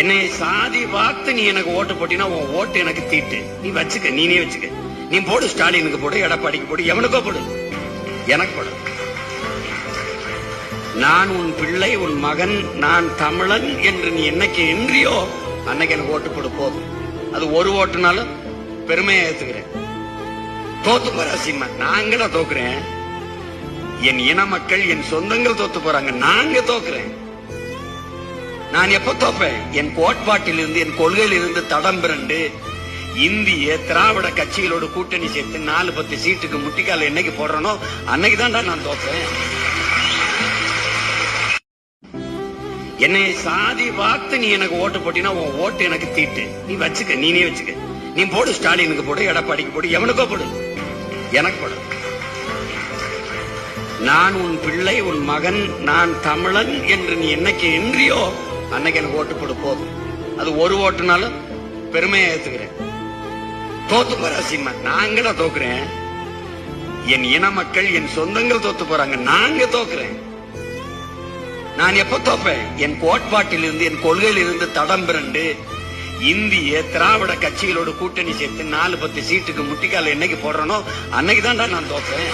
என்னை சாதி பார்த்து நீ எனக்கு ஓட்டு போட்டினா உன் ஓட்டு எனக்கு தீட்டு. நீ வச்சுக்க நீனே வச்சுக்க. நீ போடு ஸ்டாலினுக்கு போடு எடப்பாடிக்கு போடு எவனுக்கோ போடு. எனக்கு போடு. நான் உன் பிள்ளை உன் மகன் நான் தமிழன் என்று நீ என்னைக்கு என்றியோ அன்னைக்கு எனக்கு ஓட்டு போடு போதும். அது ஒரு ஓட்டுனாலும் பெருமையா ஏத்துக்கிறேன். தோத்து போற சீமா நாங்கள தோக்குறேன். என் இன மக்கள் என் சொந்தங்கள் தோத்து போறாங்க. நாங்க தோக்குறேன். நான் எப்ப தோப்பேன்? என் கோட்பாட்டில் இருந்து என் கொள்கையில் இருந்து தடம் பிறண்டு இந்திய திராவிட கட்சிகளோட கூட்டணி சேர்த்து நாலு பத்து சீட்டுக்கு முட்டிக்கால என்னைக்கு போடுறனோ அன்னைக்கு தான் நான் தோப்பேன். என்னை சாதி பார்த்து நீ எனக்கு ஓட்டு போட்டினா உன் ஓட்டு எனக்கு தீட்டு. நீ வச்சுக்க நீனே வச்சுக்க. நீ போடு ஸ்டாலினுக்கு போடு எடப்பாடிக்கு போடு எவனுக்கோ போடு. எனக்கு போடு. நான் உன் பிள்ளை உன் மகன் நான் தமிழன் என்று நீ என்னைக்கு என்றியோ அன்னைக்கு எனக்கு ஓட்டு போடு போதும். அது ஒரு ஓட்டுனாலும் பெருமையா ஏத்துக்கிறேன். தோத்து போற சீமா நாங்கள தோக்குறேன். என் இன மக்கள் என் சொந்தங்கள் தோத்து போறாங்க நாங்க தோக்குறேன். நான் எப்ப தோப்பேன்? என் கோட்பாட்டில் இருந்து என் கொள்கையில் இருந்து தடம் பிறண்டு இந்திய திராவிட கட்சிகளோட கூட்டணி சேர்த்து நாலு பத்து சீட்டுக்கு முட்டிக்கால என்னைக்கு போடுறனோ அன்னைக்கு தான்டா நான் தோப்பேன்.